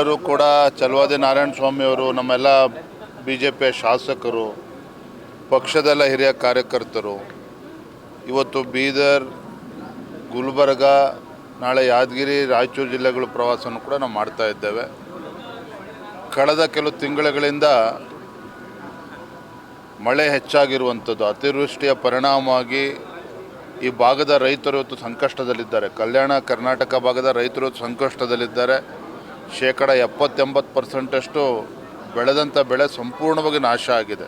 ಎಲ್ಲರೂ ಕೂಡ ಚಲವಾದಿ ನಾರಾಯಣ ಸ್ವಾಮಿಯವರು ನಮ್ಮೆಲ್ಲ ಬಿ ಜೆ ಪಿಯ ಶಾಸಕರು, ಪಕ್ಷದೆಲ್ಲ ಹಿರಿಯ ಕಾರ್ಯಕರ್ತರು. ಇವತ್ತು ಬೀದರ್, ಗುಲ್ಬರ್ಗ, ನಾಳೆ ಯಾದಗಿರಿ, ರಾಯಚೂರು ಜಿಲ್ಲೆಗಳ ಪ್ರವಾಸವನ್ನು ಕೂಡ ನಾವು ಮಾಡ್ತಾ ಇದ್ದೇವೆ. ಕಳೆದ ಕೆಲವು ತಿಂಗಳುಗಳಿಂದ ಮಳೆ ಹೆಚ್ಚಾಗಿರುವಂಥದ್ದು, ಅತಿವೃಷ್ಟಿಯ ಪರಿಣಾಮವಾಗಿ ಈ ಭಾಗದ ರೈತರು ಇವತ್ತು ಸಂಕಷ್ಟದಲ್ಲಿದ್ದಾರೆ. ಕಲ್ಯಾಣ ಕರ್ನಾಟಕ ಭಾಗದ ರೈತರು ಸಂಕಷ್ಟದಲ್ಲಿದ್ದಾರೆ. ಶೇಕಡ ಎಪ್ಪತ್ತೆಂಬತ್ತು ಪರ್ಸೆಂಟಷ್ಟು ಬೆಳೆದಂಥ ಬೆಳೆ ಸಂಪೂರ್ಣವಾಗಿ ನಾಶ ಆಗಿದೆ.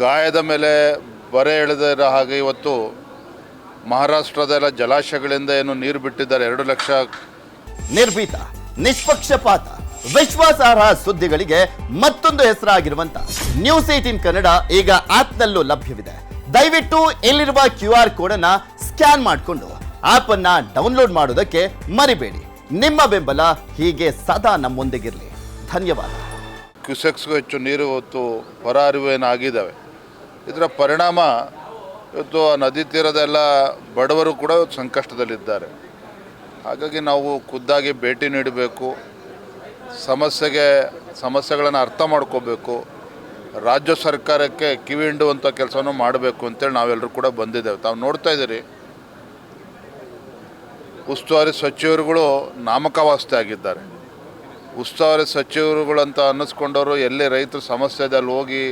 ಗಾಯದ ಮೇಲೆ ಬರೆ ಎಳೆದಿರೋ ಹಾಗೆ ಇವತ್ತು ಮಹಾರಾಷ್ಟ್ರದ ಎಲ್ಲ ಜಲಾಶಯಗಳಿಂದ ಏನು ನೀರು ಬಿಟ್ಟಿದ್ದಾರೆ, ಎರಡು ಲಕ್ಷ ನಿರ್ಭೀತ, ನಿಷ್ಪಕ್ಷಪಾತ, ವಿಶ್ವಾಸಾರ್ಹ ಸುದ್ದಿಗಳಿಗೆ ಮತ್ತೊಂದು ಹೆಸರಾಗಿರುವಂತ ನ್ಯೂಸ್ ಏಟೀನ್ ಕನ್ನಡ ಈಗ ಆಪ್ನಲ್ಲೂ ಲಭ್ಯವಿದೆ. ದಯವಿಟ್ಟು ಇಲ್ಲಿರುವ ಕ್ಯೂ ಆರ್ ಕೋಡ್ ಅನ್ನ ಸ್ಕ್ಯಾನ್ ಮಾಡಿಕೊಂಡು ಆಪ್ ಅನ್ನ ಡೌನ್ಲೋಡ್ ಮಾಡೋದಕ್ಕೆ ಮರಿಬೇಡಿ. ನಿಮ್ಮ ಬೆಂಬಲ ಹೀಗೆ ಸದಾ ನಮ್ಮೊಂದಿಗಿರಲಿ. ಧನ್ಯವಾದ. ಕ್ಯೂಸೆಕ್ಸ್ಗೂ ಹೆಚ್ಚು ನೀರು ಹೊತ್ತು ಹೊರ ಹರಿವೇನಾಗಿದ್ದಾವೆ ಇದರ ಪರಿಣಾಮ ಇವತ್ತು ಆ ನದಿ ತೀರದೆಲ್ಲ ಬಡವರು ಕೂಡ ಸಂಕಷ್ಟದಲ್ಲಿದ್ದಾರೆ. ಹಾಗಾಗಿ ನಾವು ಖುದ್ದಾಗಿ ಭೇಟಿ ನೀಡಬೇಕು. ಸಮಸ್ಯೆಗೆ ಸಮಸ್ಯೆಗಳನ್ನು ಅರ್ಥ ಮಾಡ್ಕೋಬೇಕು. ರಾಜ್ಯ ಸರ್ಕಾರಕ್ಕೆ ಕಿವಿ ಹಿಂಡುವಂಥ ಕೆಲಸವನ್ನು ಮಾಡಬೇಕು ಅಂತೇಳಿ ನಾವೆಲ್ಲರೂ ಕೂಡ ಬಂದಿದ್ದೇವೆ. ತಾವು ನೋಡ್ತಾ ಇದ್ದೀರಿ ಉಸ್ತುವಾರಿ ಸಚಿವರುಗಳು ನಾಮಕಾವಾಸ್ತೆ ಆಗಿದ್ದಾರೆ. ಉಸ್ತುವಾರಿ ಅಂತ ಅನ್ನಿಸ್ಕೊಂಡವರು ಎಲ್ಲಿ ರೈತರ ಸಮಸ್ಯೆ ಇದೆ ಅಲ್ಲಿ ಹೋಗಿ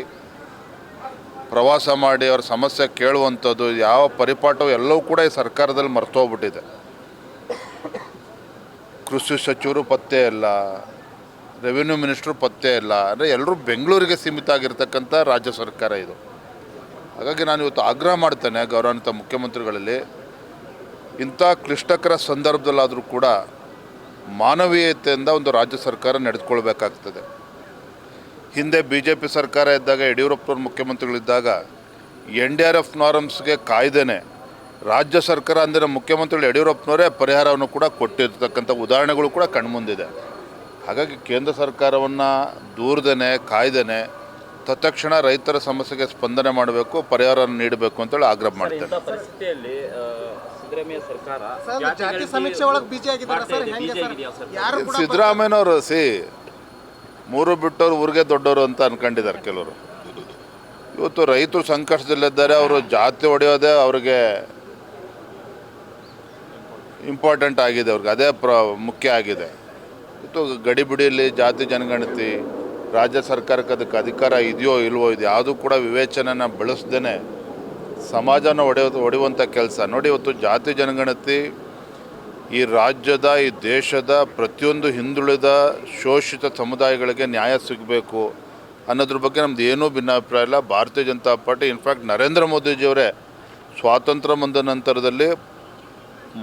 ಪ್ರವಾಸ ಮಾಡಿ ಅವ್ರ ಸಮಸ್ಯೆ ಕೇಳುವಂಥದ್ದು, ಯಾವ ಪರಿಪಾಠವು ಎಲ್ಲವೂ ಕೂಡ ಈ ಸರ್ಕಾರದಲ್ಲಿ ಮರ್ತೋಗ್ಬಿಟ್ಟಿದೆ. ಕೃಷಿ ಸಚಿವರು ಪತ್ತೆ ಇಲ್ಲ, ರೆವಿನ್ಯೂ ಮಿನಿಸ್ಟ್ರು ಪತ್ತೆ ಇಲ್ಲ, ಅಂದರೆ ಎಲ್ಲರೂ ಬೆಂಗಳೂರಿಗೆ ಸೀಮಿತ ಆಗಿರ್ತಕ್ಕಂಥ ರಾಜ್ಯ ಸರ್ಕಾರ ಇದು. ಹಾಗಾಗಿ ನಾನು ಇವತ್ತು ಆಗ್ರಹ ಮಾಡ್ತೇನೆ ಗೌರವಾನ್ವಿತ ಮುಖ್ಯಮಂತ್ರಿಗಳಲ್ಲಿ ಇಂಥ ಕ್ಲಿಷ್ಟಕರ ಸಂದರ್ಭದಲ್ಲಾದರೂ ಕೂಡ ಮಾನವೀಯತೆಯಿಂದ ಒಂದು ರಾಜ್ಯ ಸರ್ಕಾರ ನಡೆದುಕೊಳ್ಬೇಕಾಗ್ತದೆ. ಹಿಂದೆ ಬಿ ಜೆ ಪಿ ಸರ್ಕಾರ ಇದ್ದಾಗ, ಯಡಿಯೂರಪ್ಪನವ್ರ ಮುಖ್ಯಮಂತ್ರಿಗಳಿದ್ದಾಗ, ಎನ್ ಡಿ ಆರ್ ಎಫ್ ನಾರಮ್ಸ್ಗೆ ಕಾಯ್ದೆನೆ ರಾಜ್ಯ ಸರ್ಕಾರ ಅಂದಿನ ಮುಖ್ಯಮಂತ್ರಿಗಳು ಯಡಿಯೂರಪ್ಪನವರೇ ಪರಿಹಾರವನ್ನು ಕೂಡ ಕೊಟ್ಟಿರ್ತಕ್ಕಂಥ ಉದಾಹರಣೆಗಳು ಕೂಡ ಕಣ್ಮುಂದಿದೆ. ಹಾಗಾಗಿ ಕೇಂದ್ರ ಸರ್ಕಾರವನ್ನು ದೂರದೇನೆ, ಕಾಯ್ದೆನೆ, ತತ್ಕ್ಷಣ ರೈತರ ಸಮಸ್ಯೆಗೆ ಸ್ಪಂದನೆ ಮಾಡಬೇಕು ಪರಿಹಾರ ನೀಡಬೇಕು ಅಂತೇಳಿ ಆಗ್ರಹ ಮಾಡ್ತೇನೆ. ಸಿದ್ದರಾಮಯ್ಯ ಸರ್ಕಾರ ಜಾತಿ ಸಮೀಕ್ಷೆ ಒಳಗೆ ಬಿಜಿ ಆಗಿದ್ದಾರೆ ಸರ್? ಹೆಂಗೆ ಸರ್? ಯಾರು ಕೂಡ ಸಿದ್ದರಾಮಯ್ಯನವರು ಸಿ ಮೂರು ಬಿಟ್ಟವ್ರು ಊರಿಗೆ ದೊಡ್ಡವರು ಅಂತ ಅನ್ಕೊಂಡಿದ್ದಾರೆ ಕೆಲವರು. ಇವತ್ತು ರೈತರು ಸಂಕಷ್ಟದಲ್ಲಿದ್ದಾರೆ ಅವರು ಜಾತಿ ಹೊಡೆಯೋದೇ ಅವ್ರಿಗೆ ಇಂಪಾರ್ಟೆಂಟ್ ಆಗಿದೆ ಅವ್ರಿಗೆ ಅದೇ ಪ್ರ ಮುಖ್ಯ ಆಗಿದೆ. ಇವತ್ತು ಗಡಿಬಿಡಿಯಲ್ಲಿ ಜಾತಿ ಜನಗಣತಿ ರಾಜ್ಯ ಸರ್ಕಾರಕ್ಕೆ ಅದಕ್ಕೆ ಅಧಿಕಾರ ಇದೆಯೋ ಇಲ್ವೋ ಇದು ಯಾವುದೂ ಕೂಡ ವಿವೇಚನೆನ ಬೆಳೆಸ್ದೇ ಸಮಾಜನ ಒಡೆಯೋ, ಒಡೆಯುವಂಥ ಕೆಲಸ. ನೋಡಿ, ಇವತ್ತು ಜಾತಿ ಜನಗಣತಿ ಈ ರಾಜ್ಯದ, ಈ ದೇಶದ ಪ್ರತಿಯೊಂದು ಹಿಂದುಳಿದ ಶೋಷಿತ ಸಮುದಾಯಗಳಿಗೆ ನ್ಯಾಯ ಸಿಗಬೇಕು ಅನ್ನೋದ್ರ ಬಗ್ಗೆ ನಮ್ದು ಏನೂ ಭಿನ್ನಾಭಿಪ್ರಾಯ ಇಲ್ಲ. Bharatiya Janata Party in fact Narendra ಮೋದಿಜಿಯವರೇ ಸ್ವಾತಂತ್ರ್ಯ ಬಂದ ನಂತರದಲ್ಲಿ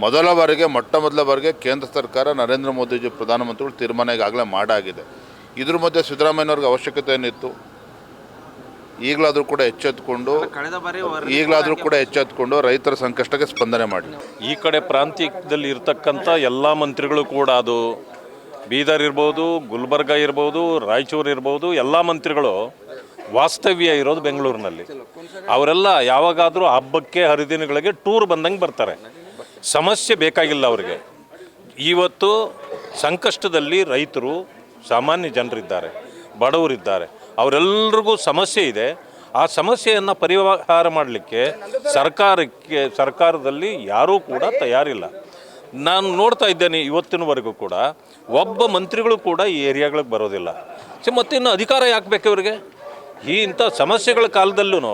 ಮೊದಲ ಬಾರಿಗೆ, ಮೊಟ್ಟ ಮೊದಲ ಬಾರಿಗೆ ಕೇಂದ್ರ ಸರ್ಕಾರ ನರೇಂದ್ರ ಮೋದಿಜಿ ಪ್ರಧಾನಮಂತ್ರಿಗಳು ತೀರ್ಮಾನ ಈಗಾಗಲೇ ಮಾಡಾಗಿದೆ. ಇದ್ರ ಮಧ್ಯೆ ಸಿದ್ದರಾಮಯ್ಯವ್ರಿಗೆ ಅವಶ್ಯಕತೆ ಏನಿತ್ತು? ಈಗಲಾದರೂ ಕೂಡ ಎಚ್ಚೆತ್ತುಕೊಂಡು ಕಳೆದ ಬಾರಿ ಈಗಲಾದರೂ ಕೂಡ ಎಚ್ಚೆತ್ತುಕೊಂಡು ರೈತರ ಸಂಕಷ್ಟಕ್ಕೆ ಸ್ಪಂದನೆ ಮಾಡಿ. ಈ ಕಡೆ ಪ್ರಾಂತ್ಯದಲ್ಲಿ ಇರ್ತಕ್ಕಂಥ ಎಲ್ಲ ಮಂತ್ರಿಗಳು ಕೂಡ ಅದು ಬೀದರ್ ಇರ್ಬೋದು ಗುಲ್ಬರ್ಗ ಇರ್ಬೋದು ರಾಯಚೂರು ಇರ್ಬೋದು ಎಲ್ಲ ಮಂತ್ರಿಗಳು ವಾಸ್ತವ್ಯ ಇರೋದು ಬೆಂಗಳೂರಿನಲ್ಲಿ. ಅವರೆಲ್ಲ ಯಾವಾಗಾದರೂ ಹಬ್ಬಕ್ಕೆ ಹರಿದಿನಗಳಿಗೆ ಟೂರ್ ಬಂದಂಗೆ ಬರ್ತಾರೆ. ಸಮಸ್ಯೆ ಬೇಕಾಗಿಲ್ಲ ಅವರಿಗೆ. ಇವತ್ತು ಸಂಕಷ್ಟದಲ್ಲಿ ರೈತರು ಸಾಮಾನ್ಯ ಜನರಿದ್ದಾರೆ. ಬಡವರಿದ್ದಾರೆ. ಅವರೆಲ್ಲರಿಗೂ ಸಮಸ್ಯೆ ಇದೆ. ಆ ಸಮಸ್ಯೆಯನ್ನು ಪರಿಹಾರ ಮಾಡಲಿಕ್ಕೆ ಸರ್ಕಾರಕ್ಕೆ, ಸರ್ಕಾರದಲ್ಲಿ ಯಾರೂ ಕೂಡ ತಯಾರಿಲ್ಲ. ನಾನು ನೋಡ್ತಾ ಇದ್ದೇನೆ ಇವತ್ತಿನವರೆಗೂ ಕೂಡ, ಒಬ್ಬ ಮಂತ್ರಿಗಳು ಕೂಡ ಈ ಏರಿಯಾಗಳಿಗೆ ಬರೋದಿಲ್ಲ. ಸೊ ಮತ್ತಿನ್ನು ಅಧಿಕಾರ ಯಾಕೆ ಬೇಕು ಇವರಿಗೆ? ಈ ಇಂಥ ಸಮಸ್ಯೆಗಳ ಕಾಲದಲ್ಲೂ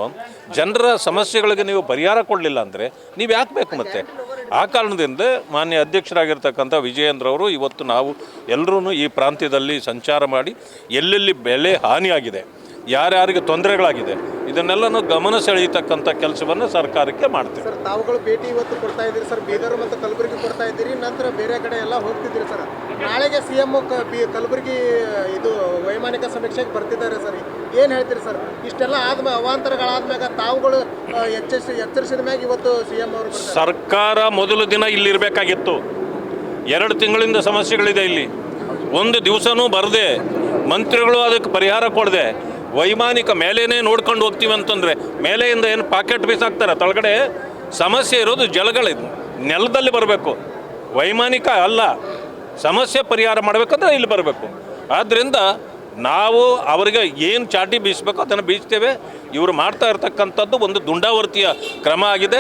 ಜನರ ಸಮಸ್ಯೆಗಳಿಗೆ ನೀವು ಪರಿಹಾರ ಕೊಡಲಿಲ್ಲ ಅಂದರೆ ನೀವು ಯಾಕೆ ಬೇಕು ಮತ್ತೆ? ಆ ಕಾರಣದಿಂದ ಮಾನ್ಯ ಅಧ್ಯಕ್ಷರಾಗಿರ್ತಕ್ಕಂಥ ವಿಜಯೇಂದ್ರವರು ಇವತ್ತು ನಾವು ಎಲ್ಲರೂ ಈ ಪ್ರಾಂತ್ಯದಲ್ಲಿ ಸಂಚಾರ ಮಾಡಿ ಎಲ್ಲೆಲ್ಲಿ ಬೆಳೆ ಹಾನಿಯಾಗಿದೆ, ಯಾರ್ಯಾರಿಗೆ ತೊಂದರೆಗಳಾಗಿದೆ ಇದನ್ನೆಲ್ಲನೂ ಗಮನ ಸೆಳೆಯತಕ್ಕಂಥ ಕೆಲಸವನ್ನು ಸರ್ಕಾರಕ್ಕೆ ಮಾಡ್ತೀವಿ. ಸರ್ ತಾವುಗಳು ಭೇಟಿ ಇವತ್ತು ಕೊಡ್ತಾ ಇದ್ದೀರಿ ಸರ್ ಬೀದರ್ ಮತ್ತು ಕಲಬುರಗಿ ಕೊಡ್ತಾ ಇದ್ದೀರಿ ನಂತರ ಬೇರೆ ಕಡೆ ಎಲ್ಲ ಹೋಗ್ತಿದ್ದೀರಿ ಸರ್. ನಾಳೆಗೆ ಸಿ ಎಂ ಕಲಬುರಗಿ ಇದು ವೈಮಾನಿಕ ಸಮೀಕ್ಷೆಗೆ ಬರ್ತಿದ್ದಾರೆ ಸರ್. ಏನು ಹೇಳ್ತೀರಿ ಸರ್? ಇಷ್ಟೆಲ್ಲ ಆದ್ಮೇಲೆ ಅವಾಂತರಗಳಾದ್ಮ್ಯಾಗ ತಾವುಗಳು ಎಚ್ಚರಿಸಿ ಎಚ್ಚರಿಸಿದ ಮ್ಯಾಗ ಇವತ್ತು ಸಿ ಎಂ ಅವರು ಸರ್ಕಾರ ಮೊದಲು ದಿನ ಇಲ್ಲಿರಬೇಕಾಗಿತ್ತು ಎರಡು ತಿಂಗಳಿಂದ ಸಮಸ್ಯೆಗಳಿದೆ ಇಲ್ಲಿ. ಒಂದು ದಿವಸನೂ ಬರದೆ ಮಂತ್ರಿಗಳು ಅದಕ್ಕೆ ಪರಿಹಾರ ಕೊಡದೆ ವೈಮಾನಿಕ ಮೇಲೇನೆ ನೋಡ್ಕೊಂಡು ಹೋಗ್ತೀವಿ ಅಂತಂದರೆ ಮೇಲೆಯಿಂದ ಏನು ಪಾಕೆಟ್ ಬೀಸಾಕ್ತಾರೆ, ತಳಗಡೆ ಸಮಸ್ಯೆ ಇರೋದು ಜಲಗಳಿದು ನೆಲದಲ್ಲಿ ಬರಬೇಕು. ವೈಮಾನಿಕ ಅಲ್ಲ, ಸಮಸ್ಯೆ ಪರಿಹಾರ ಮಾಡಬೇಕಂದ್ರೆ ಇಲ್ಲಿ ಬರಬೇಕು. ಆದ್ದರಿಂದ ನಾವು ಅವರಿಗೆ ಏನು ಚಾಟಿ ಬೀಸಬೇಕು ಅದನ್ನು ಬೀಸ್ತೇವೆ. ಇವರು ಮಾಡ್ತಾ ಇರ್ತಕ್ಕಂಥದ್ದು ಒಂದು ದುಂಡಾವರ್ತಿಯ ಕ್ರಮ ಆಗಿದೆ.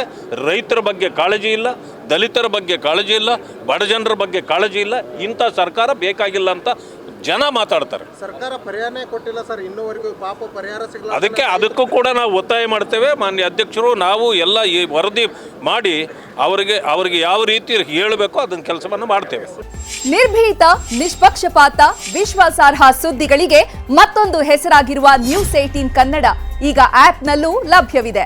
ರೈತರ ಬಗ್ಗೆ ಕಾಳಜಿ ಇಲ್ಲ. ದಲಿತರ ಬಗ್ಗೆ ಕಾಳಜಿ ಇಲ್ಲ ಬಡ ಜನರ ಬಗ್ಗೆ ಕಾಳಜಿ ಇಲ್ಲ ಇಂಥ ಸರ್ಕಾರ ಬೇಕಾಗಿಲ್ಲ ಅಂತ ಜನ ಮಾತಾಡ್ತಾರೆ. ಸರ್ಕಾರ ಪರಿಹಾರನೇ ಕೊಟ್ಟಿಲ್ಲ ಸರ್ ಇನ್ನೂವರೆಗೂ ಪಾಪ ಪರಿಹಾರ ಸಿಗಲ್ಲ ಅದಕ್ಕೆ ಅದಕ್ಕೂ ಕೂಡ ನಾವು ಒತ್ತಾಯ ಮಾಡ್ತೇವೆ. ಮಾನ್ಯ ಅಧ್ಯಕ್ಷರು ನಾವು ಎಲ್ಲ ಈ ವರದಿ ಮಾಡಿ ಅವರಿಗೆ ಅವರಿಗೆ ಯಾವ ರೀತಿ ಹೇಳಬೇಕು ಅದನ್ನ ಕೆಲಸವನ್ನು ಮಾಡ್ತೇವೆ. ನಿರ್ಭೀತ ನಿಷ್ಪಕ್ಷಪಾತ ವಿಶ್ವಾಸಾರ್ಹ ಸುದ್ದಿಗಳಿಗೆ ಮತ್ತೊಂದು ಹೆಸರಾಗಿರುವ ನ್ಯೂಸ್ ಏಟೀನ್ ಕನ್ನಡ ಈಗ ಆಪ್ನಲ್ಲೂ ಲಭ್ಯವಿದೆ.